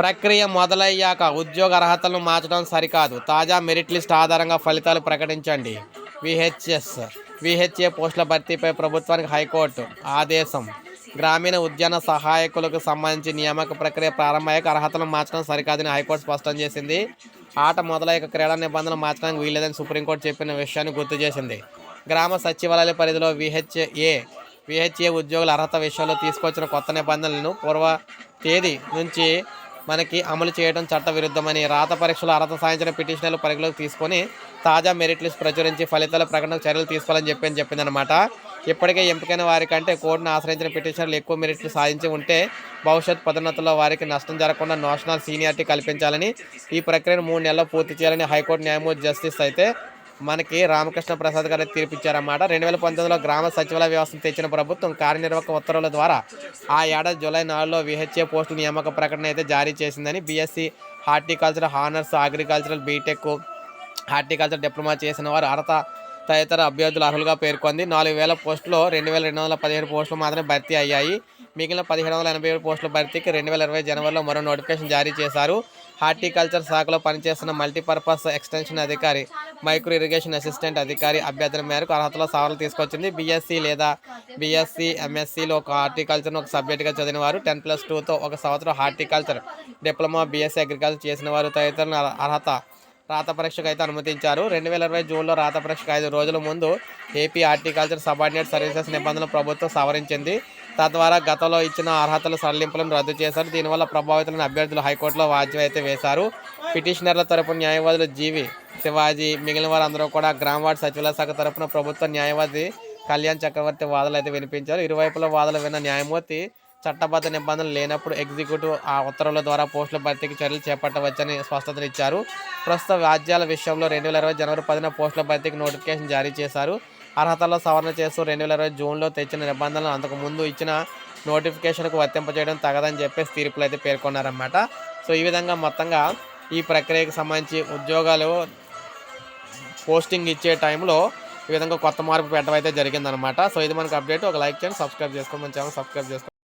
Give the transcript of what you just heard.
ప్రక్రియ మొదలయ్యాక ఉద్యోగ అర్హతలను మార్చడం సరికాదు. తాజా మెరిట్ లిస్ట్ ఆధారంగా ఫలితాలు ప్రకటించండి. విహెచ్ఎస్ విహెచ్ఏ పోస్టుల భర్తీపై ప్రభుత్వానికి హైకోర్టు ఆదేశం. గ్రామీణ ఉద్యాన సహాయకులకు సంబంధించి నియామక ప్రక్రియ ప్రారంభమయ్యాక అర్హతలను మార్చడం సరికాదని హైకోర్టు స్పష్టం చేసింది. ఆట మొదలయ్యాక క్రీడా నిబంధనలు మార్చడానికి వీల్లేదని సుప్రీంకోర్టు చెప్పిన విషయాన్ని గుర్తు చేసింది. గ్రామ సచివాలయ పరిధిలో విహెచ్ఏ విహెచ్ఏ ఉద్యోగుల అర్హత విషయంలో తీసుకొచ్చిన కొత్త నిబంధనలను పూర్వ తేదీ నుంచి మనకి అమలు చేయడం చట్ట విరుద్ధమని రాత పరీక్షలు అర్హత సాధించిన పిటిషనర్లు పరిగణలోకి తీసుకొని తాజా మెరిట్ లిస్ట్ ప్రచురించి ఫలితాల ప్రకటనకు చర్యలు తీసుకోవాలని చెప్పి అని చెప్పిందనమాట ఇప్పటికే ఎంపికైన వారికంటే కోర్టును ఆశ్రయించిన పిటిషనర్లు ఎక్కువ మెరిట్లు సాధించి ఉంటే భవిష్యత్ పదోన్నతుల్లో వారికి నష్టం జరగకుండా నేషనల్ సీనియారిటీ కల్పించాలని ఈ ప్రక్రియను మూడు నెలల్లో పూర్తి చేయాలని హైకోర్టు న్యాయమూర్తి జస్టిస్ అయితే మనకి రామకృష్ణ ప్రసాద్ గారు తీర్పిచ్చారన్నమాట. రెండు వేల పంతొమ్మిదిలో గ్రామ సచివాలయ వ్యవస్థను తెచ్చిన ప్రభుత్వం కార్యనిర్వాహక ఉత్తర్వుల ద్వారా ఆ ఏడాది జూలై నాలుగులో విహెచ్ఏ పోస్టుల నియామక ప్రకటన అయితే జారీ చేసిందని BSc horticulture honours agricultural BTech horticulture diploma చేసిన వారు అర్హత తదితర అభ్యర్థులు అర్హులుగా పేర్కొంది. నాలుగు వేల పోస్టులో రెండు వేల రెండు వందల పదిహేడు పోస్టులు మాత్రమే భర్తీ అయ్యాయి. మిగిలిన పదిహేడు వందల ఎనభై ఏడు పోస్టుల భర్తీకి రెండు వేల ఇరవై జనవరిలో మరో నోటిఫికేషన్ జారీ చేశారు. హార్టికల్చర్ శాఖలో పనిచేస్తున్న మల్టీపర్పస్ ఎక్స్టెన్షన్ అధికారి మైక్రో ఇరిగేషన్ అసిస్టెంట్ అధికారి అభ్యర్థుల మేరకు అర్హతలో సవరణ తీసుకొచ్చింది. బీఎస్సీ లేదా బీఎస్సీ ఎంఎస్సీలో ఒక హార్టికల్చర్ను ఒక సబ్జెక్టుగా చదివిన వారు టెన్ ప్లస్ టూతో ఒక సంవత్సరం హార్టికల్చర్ డిప్లొమా బీఎస్సీ అగ్రికల్చర్ చేసిన వారు తదితరుల అర్హత రాత పరీక్షకు అయితే అనుమతించారు. రెండు వేల ఇరవై జూన్లో రాత పరీక్షకు ఐదు రోజుల ముందు ఏపీ హార్టికల్చర్ సబార్డినేట్ సర్వీసెస్ నిబంధనలు ప్రభుత్వం సవరించింది. తద్వారా గతంలో ఇచ్చిన అర్హతల సడలింపులను రద్దు చేశారు. దీనివల్ల ప్రభావితులైన అభ్యర్థులు హైకోర్టులో వాజ్యం అయితే వేశారు. పిటిషనర్ల తరపు న్యాయవాదులు జీవి శివాజీ మిగిలిన వారందరూ కూడా గ్రామ వార్డు సచివాలయ శాఖ తరఫున ప్రభుత్వ న్యాయవాది కళ్యాణ్ చక్రవర్తి వాదనలు అయితే వినిపించారు. ఇరువైపుల వాదనలు విన్న న్యాయమూర్తి చట్టబద్ధ నిబంధనలు లేనప్పుడు ఎగ్జిక్యూటివ్ ఆ ఉత్తర్వుల ద్వారా పోస్టుల భర్తీకి చర్యలు చేపట్టవచ్చని స్పష్టతనిచ్చారు ప్రస్తుత వ్యాజ్యాల విషయంలో రెండు వేల ఇరవై జనవరి పదిన పోస్టుల భర్తీకి నోటిఫికేషన్ జారీ చేశారు. అర్హతల్లో సవరణ చేస్తూ రెండు వేల ఇరవై జూన్లో తెచ్చిన నిబంధనలు అంతకు ముందు ఇచ్చిన నోటిఫికేషన్కు వర్తింపజేయడం తగదని చెప్పేసి తీర్పులు అయితే పేర్కొన్నారన్నమాట. సో ఈ విధంగా మొత్తంగా ఈ ప్రక్రియకు సంబంధించి ఉద్యోగాలు పోస్టింగ్ ఇచ్చే టైంలో ఈ విధంగా కొత్త మార్పు పెట్టడం అయితే జరిగిందనమాట సో ఇది మనకు అప్డేట్. ఒక లైక్ చేయండి సబ్స్క్రైబ్ చేసుకోండి. మన ఛానల్ సబ్స్క్రైబ్ చేసుకోండి.